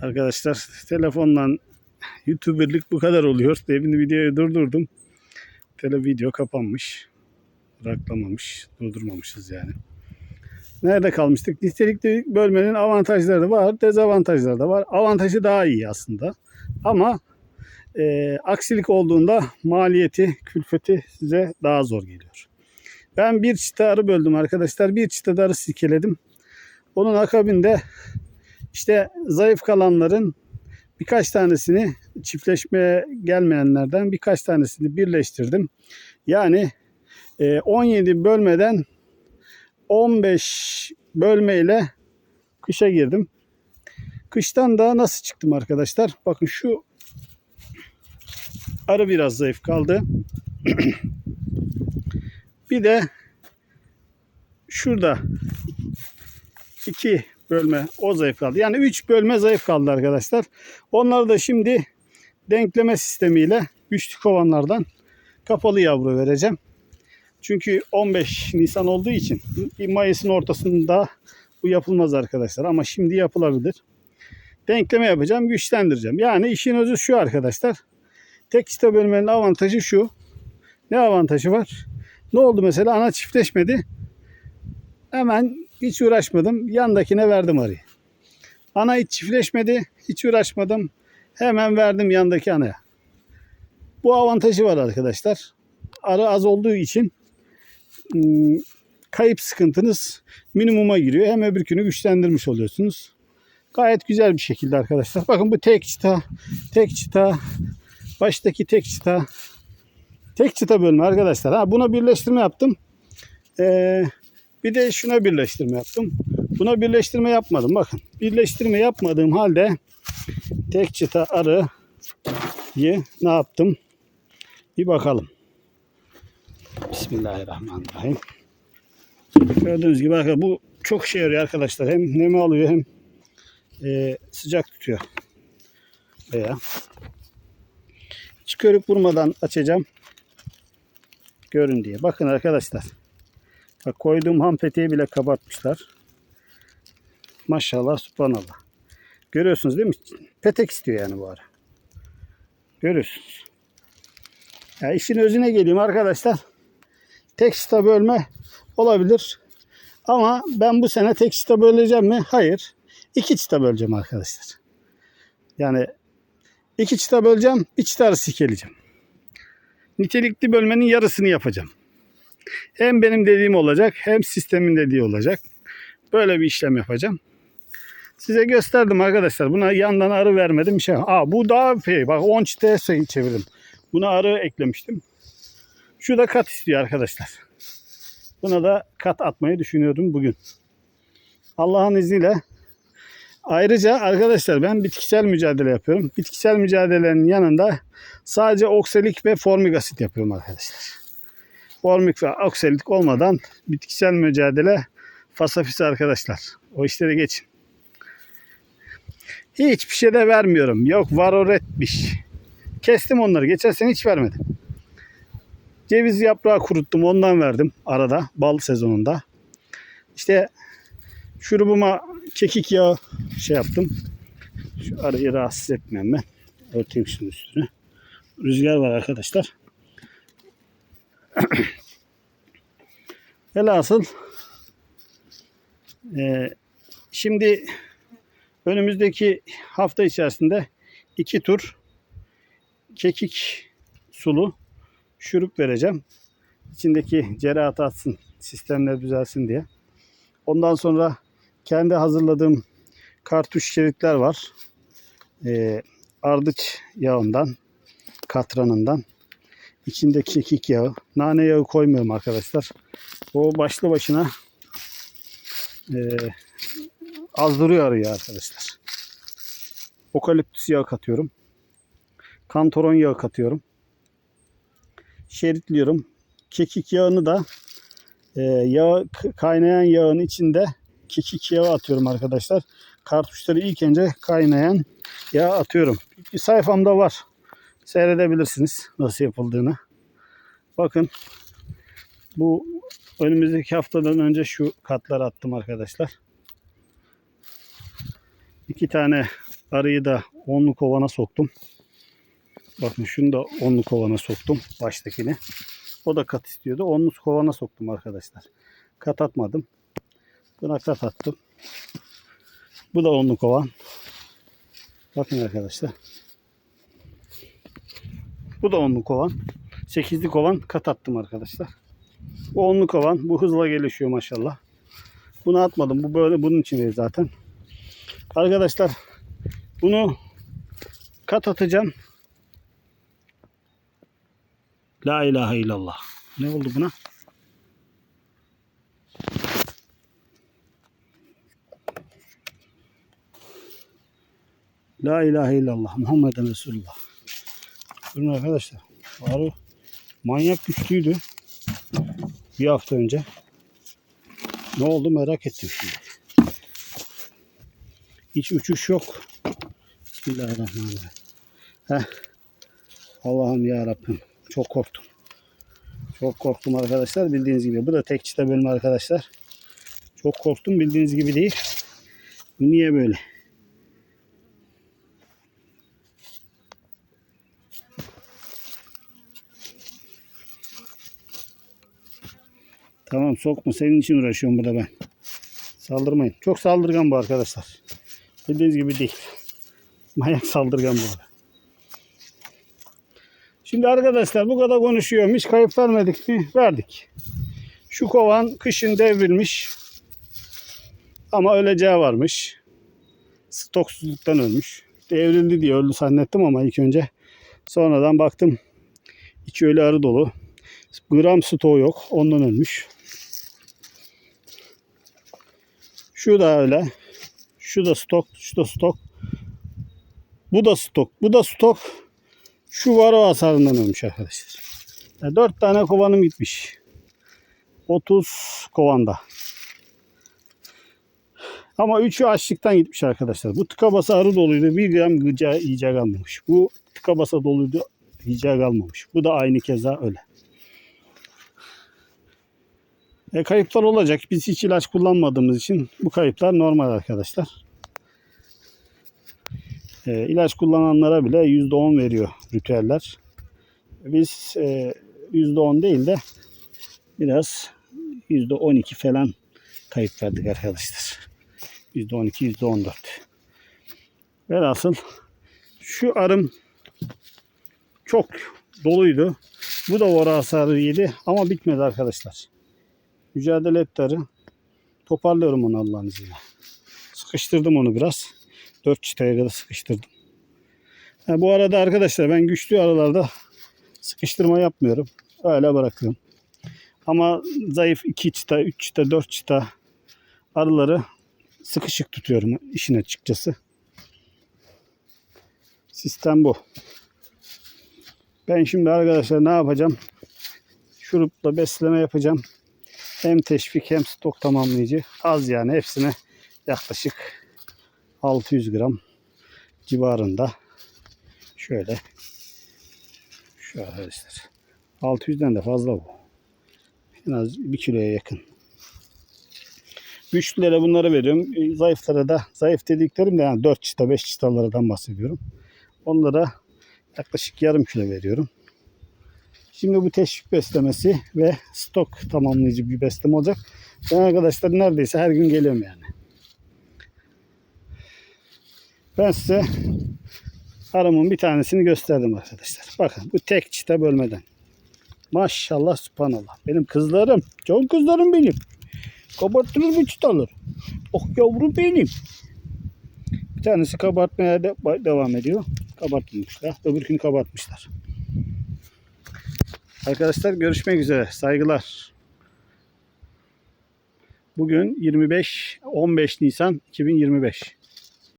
Arkadaşlar telefondan YouTuber'lık bu kadar oluyor. Demin videoyu durdurdum. Tele video kapanmış. Bıraklamamış. Durdurmamışız yani. Nerede kalmıştık? Nitelikli bölmenin avantajları var. Dezavantajları da var. Avantajı daha iyi aslında. Ama e, aksilik olduğunda maliyeti, külfeti size daha zor geliyor. Ben bir çıta arı böldüm arkadaşlar. Bir çıta da arı silkeledim. Onun akabinde işte zayıf kalanların birkaç tanesini çiftleşmeye gelmeyenlerden birkaç tanesini birleştirdim. Yani e, 17 bölmeden 15 bölmeyle kışa girdim. Kıştan da nasıl çıktım arkadaşlar? Bakın şu arı biraz zayıf kaldı. bir de şurada iki bölme o zayıf kaldı. Yani 3 bölme zayıf kaldı arkadaşlar. Onları da şimdi denkleme sistemiyle güçlü kovanlardan kapalı yavru vereceğim. Çünkü 15 Nisan olduğu için Mayıs'ın ortasında bu yapılmaz arkadaşlar. Ama şimdi yapılabilir. Denkleme yapacağım, güçlendireceğim. Yani işin özü şu arkadaşlar. Tek çıta bölmenin avantajı şu. Ne avantajı var? Ne oldu mesela? Ana çiftleşmedi. Hemen hiç uğraşmadım. Yandakine verdim arıyı. Ana hiç çiftleşmedi. Hiç uğraşmadım. Hemen verdim yandaki anaya. Bu avantajı var arkadaşlar. Arı az olduğu için ım, kayıp sıkıntınız minimuma giriyor. Hem öbürkünü güçlendirmiş oluyorsunuz. Gayet güzel bir şekilde arkadaşlar. Bakın bu tek çıta, tek çıta, baştaki tek çıta, tek çıta bölme arkadaşlar. Ha buna birleştirme yaptım. Ee, bir de şuna birleştirme yaptım. Buna birleştirme yapmadım. Bakın birleştirme yapmadığım halde tek çıta arıyı ne yaptım? Bir bakalım. Bismillahirrahmanirrahim. Gördüğünüz gibi arkadaşlar bu çok işe yarıyor arkadaşlar. Hem nemi alıyor hem e, sıcak tutuyor. Veya hiç vurmadan açacağım. Görün diye. Bakın arkadaşlar. Bak koyduğum ham peteği bile kabartmışlar. Maşallah subhanallah. Görüyorsunuz değil mi? Petek istiyor yani bu ara. Görüyorsunuz. Ya işin özüne geleyim arkadaşlar. Tek çıta bölme olabilir. Ama ben bu sene tek çıta böleceğim mi? Hayır. İki çıta böleceğim arkadaşlar. Yani iki çıta böleceğim. Bir çıta arası sikeleyeceğim. Nitelikli bölmenin yarısını yapacağım. Hem benim dediğim olacak hem sistemin dediği olacak. Böyle bir işlem yapacağım. Size gösterdim arkadaşlar. Buna yandan arı vermedim. Şey. Aa, bu daha şey. Bak 10 çıtaya şey çevirdim. Buna arı eklemiştim. Şu da kat istiyor arkadaşlar. Buna da kat atmayı düşünüyordum bugün. Allah'ın izniyle. Ayrıca arkadaşlar ben bitkisel mücadele yapıyorum. Bitkisel mücadelenin yanında sadece okselik ve formik asit yapıyorum arkadaşlar. Formik ve okselik olmadan bitkisel mücadele fasafisi arkadaşlar. O işlere geçin. Hiçbir şey de vermiyorum. Yok varoretmiş. Kestim onları. Geçen sene hiç vermedim. Ceviz yaprağı kuruttum. Ondan verdim arada. Bal sezonunda. İşte şurubuma kekik yağı şey yaptım. Şu arayı rahatsız etmem ben. Örteyim şunun üstünü. Rüzgar var arkadaşlar. Velhasıl e, şimdi önümüzdeki hafta içerisinde iki tur kekik sulu şurup vereceğim. İçindeki cerahat atsın, sistemler düzelsin diye. Ondan sonra kendi hazırladığım kartuş şeritler var. Ee, ardıç yağından, katranından. İçinde kekik yağı. Nane yağı koymuyorum arkadaşlar. O başlı başına e, azdırıyor arıyı arkadaşlar. Okaliptüs yağı katıyorum. Kantaron yağı katıyorum. Şeritliyorum. Kekik yağını da e, yağ, kaynayan yağın içinde kekik yağı atıyorum arkadaşlar. Kartuşları ilk önce kaynayan yağ atıyorum. Sayfamda var. Seyredebilirsiniz nasıl yapıldığını. Bakın bu önümüzdeki haftadan önce şu katları attım arkadaşlar. İki tane arıyı da onlu kovana soktum. Bakın şunu da onlu kovana soktum. Baştakini. O da kat istiyordu. Onlu kovana soktum arkadaşlar. Kat atmadım. Buna kat attım. Bu da onlu kovan. Bakın arkadaşlar. Bu da onlu kovan. Sekizli kovan kat attım arkadaşlar. Bu onlu kovan. Bu hızla gelişiyor maşallah. Bunu atmadım. Bu böyle bunun için zaten. Arkadaşlar bunu kat atacağım. La ilahe illallah. Ne oldu buna? La ilahe illallah. Muhammeden Resulullah. Durun arkadaşlar. Arı manyak güçlüydü. Bir hafta önce. Ne oldu merak ettim şimdi. Hiç uçuş yok. Bismillahirrahmanirrahim. Heh. Allah'ım ya Rabbim. Çok korktum. Çok korktum arkadaşlar bildiğiniz gibi. Bu da tek çıta bölme arkadaşlar. Çok korktum bildiğiniz gibi değil. Niye böyle? Tamam sokma senin için uğraşıyorum burada ben. Saldırmayın. Çok saldırgan bu arkadaşlar. Bildiğiniz gibi değil. Manyak saldırgan bu. arada. Şimdi arkadaşlar bu kadar konuşuyorum. Hiç kayıp vermedik mi? Verdik. Şu kovan kışın devrilmiş. Ama öleceği varmış. Stoksuzluktan ölmüş. Devrildi diye öldü zannettim ama ilk önce. Sonradan baktım. içi ölü arı dolu. Gram stoğu yok. Ondan ölmüş. Şu da öyle. Şu da stok. Şu da stok. Bu da stok. Bu da stok. Şu var o hasarından ölmüş arkadaşlar. Yani 4 tane kovanım gitmiş. 30 kovanda. Ama 3'ü açlıktan gitmiş arkadaşlar. Bu tıka basa arı doluydu. 1 gram gıca yiyeceği kalmamış. Bu tıka basa doluydu. Yiyeceği kalmamış. Bu da aynı keza öyle. E, kayıplar olacak. Biz hiç ilaç kullanmadığımız için bu kayıplar normal arkadaşlar. E, ilaç kullananlara bile %10 veriyor ritüeller. Biz e, %10 değil de biraz %12 falan kayıp verdik arkadaşlar. %12, %14. Velhasıl şu arım çok doluydu. Bu da vora hasarı yedi ama bitmedi arkadaşlar. Mücadele etti. Toparlıyorum onu Allah'ın izniyle. Sıkıştırdım onu biraz. 4 çıtaya kadar sıkıştırdım. Ha, bu arada arkadaşlar ben güçlü aralarda sıkıştırma yapmıyorum. Öyle bırakıyorum. Ama zayıf 2 çıta, 3 çıta, 4 çıta arıları sıkışık tutuyorum işin açıkçası. Sistem bu. Ben şimdi arkadaşlar ne yapacağım? Şurupla besleme yapacağım. Hem teşvik hem stok tamamlayıcı. Az yani hepsine yaklaşık 600 gram civarında. Şöyle. Şu arkadaşlar. 600'den de fazla bu. En az 1 kiloya yakın. Güçlülere bunları veriyorum. E, Zayıflara da, zayıf dediklerim de yani 4 çıta 5 çıtalardan bahsediyorum. Onlara yaklaşık yarım kilo veriyorum. Şimdi bu teşvik beslemesi ve stok tamamlayıcı bir besleme olacak. Ben arkadaşlar neredeyse her gün geliyorum yani. Ben size arımın bir tanesini gösterdim arkadaşlar. Bakın bu tek çıta bölmeden. Maşallah subhanallah. Benim kızlarım. Çok kızlarım benim. Kabartılır bu çıtalar. Oh yavrum benim. Bir tanesi kabartmaya de devam ediyor. Kabartmışlar. Öbürkünü kabartmışlar. Arkadaşlar görüşmek üzere. Saygılar. Bugün 25 15 Nisan 2025.